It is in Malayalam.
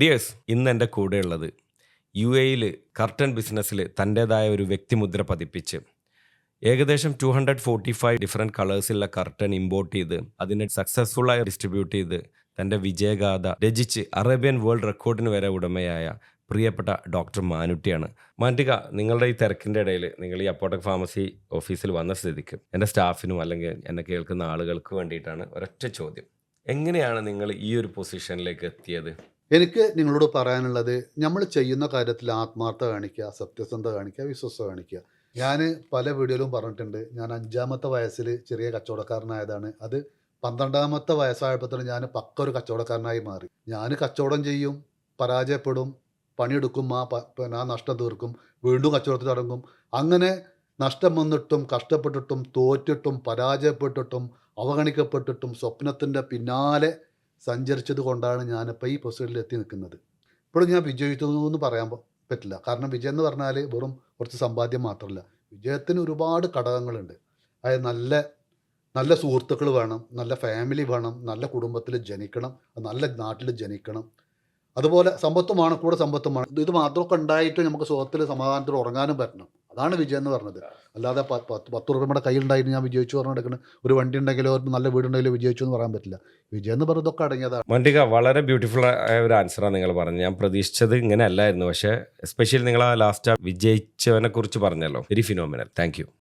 ഡിയേഴ്സ് ഇന്ന് എന്റെ കൂടെയുള്ളത് യു എയിൽ കർട്ടൻ ബിസിനസ്സിൽ തന്റേതായ ഒരു വ്യക്തിമുദ്ര പതിപ്പിച്ച് ഏകദേശം two hundred forty five different കളേഴ്സുള്ള curtain import ചെയ്ത് അതിനെ സക്സസ്ഫുള്ളായി ഡിസ്ട്രിബ്യൂട്ട് ചെയ്ത് തന്റെ വിജയഗാഥ രചിച്ച് അറേബ്യൻ വേൾഡ് റെക്കോർഡിന് വരെ ഉടമയായ പ്രിയപ്പെട്ട ഡോക്ടർ മാനുട്ടിയാണ്. മാനുട്ടിക നിങ്ങളുടെ ഈ തിരക്കിന്റെ ഇടയിൽ നിങ്ങൾ ഈ അപ്പോട്ടക് ഫാർമസി ഓഫീസിൽ വന്ന സ്ഥിതിക്ക് എന്റെ സ്റ്റാഫിനും അല്ലെങ്കിൽ എന്നെ കേൾക്കുന്ന ആളുകൾക്ക് വേണ്ടിയിട്ടാണ് ഒരൊറ്റ ചോദ്യം. എങ്ങനെയാണ് നിങ്ങൾ ഈ ഒരു പൊസിഷനിലേക്ക് എത്തിയത്? എനിക്ക് നിങ്ങളോട് പറയാനുള്ളത് നമ്മൾ ചെയ്യുന്ന കാര്യത്തിൽ ആത്മാർത്ഥ കാണിക്കുക സത്യസന്ധത കാണിക്കുക വിശ്വസ്ത കാണിക്കുക. ഞാൻ പല വീഡിയോയിലും പറഞ്ഞിട്ടുണ്ട് ഞാൻ അഞ്ചാമത്തെ വയസ്സിൽ ചെറിയ കച്ചവടക്കാരനായതാണ്. അത് പന്ത്രണ്ടാമത്തെ വയസ്സായപ്പോഴത്തേനും ഞാൻ പക്ക ഒരു കച്ചവടക്കാരനായി മാറി. ഞാൻ കച്ചവടം ചെയ്യും പരാജയപ്പെടും പണിയെടുക്കും ആ പിന്നെ ആ നഷ്ടം തീർക്കും വീണ്ടും കച്ചവടത്തിൽ തുടങ്ങും അങ്ങനെ നഷ്ടം വന്നിട്ടും കഷ്ടപ്പെട്ടിട്ടും തോറ്റിട്ടും പരാജയപ്പെട്ടിട്ടും അവഗണിക്കപ്പെട്ടിട്ടും സ്വപ്നത്തിന്റെ പിന്നാലെ സഞ്ചരിച്ചത് കൊണ്ടാണ് ഞാനിപ്പോൾ ഈ പൊസിഷനിൽ എത്തി നിൽക്കുന്നത്. ഇപ്പോഴും ഞാൻ വിജയിച്ചു എന്ന് പറയാൻ പറ്റില്ല. കാരണം വിജയം എന്ന് പറഞ്ഞാൽ വെറും കുറച്ച് സമ്പാദ്യം മാത്രമല്ല. വിജയത്തിന് ഒരുപാട് ഘടകങ്ങളുണ്ട്. അതായത് നല്ല നല്ല സുഹൃത്തുക്കൾ വേണം നല്ല ഫാമിലി വേണം നല്ല കുടുംബത്തിൽ ജനിക്കണം നല്ല നാട്ടിൽ ജനിക്കണം. അതുപോലെ സമ്പത്തുമാണ് കൂടെ സമ്പത്തുമാണ്. ഇത് മാത്രമൊക്കെ ഉണ്ടായിട്ട് നമുക്ക് സുഖത്തിൽ സമാധാനത്തിൽ ഉറങ്ങാനും പറ്റണം. അതാണ് വിജയം എന്ന് പറഞ്ഞത്. അല്ലാതെ പത്ത് പത്ത് രൂപ നമ്മുടെ കയ്യിലുണ്ടായിരുന്നു ഞാൻ വിജയിച്ചു പറഞ്ഞു നടക്കുന്നത് ഒരു വണ്ടി ഉണ്ടെങ്കിലോ ഒരു നല്ല വീടുണ്ടെങ്കിലോ വിജയിച്ചു എന്ന് പറയാൻ പറ്റില്ല. വിജയം എന്ന് പറഞ്ഞതൊക്കെ അടങ്ങിയതാണ്. മണ്ടിക വളരെ ബ്യൂട്ടിഫുൾ ആയ ഒരു ആൻസറാണ് നിങ്ങൾ പറഞ്ഞത്. ഞാൻ പ്രതീക്ഷിച്ചത് ഇങ്ങനെ അല്ലായിരുന്നു. പക്ഷേ എസ്പെഷ്യലി നിങ്ങൾ ആ ലാസ്റ്റ് വിജയിച്ചവനെ കുറിച്ച് പറഞ്ഞല്ലോ. Very phenomenal thank you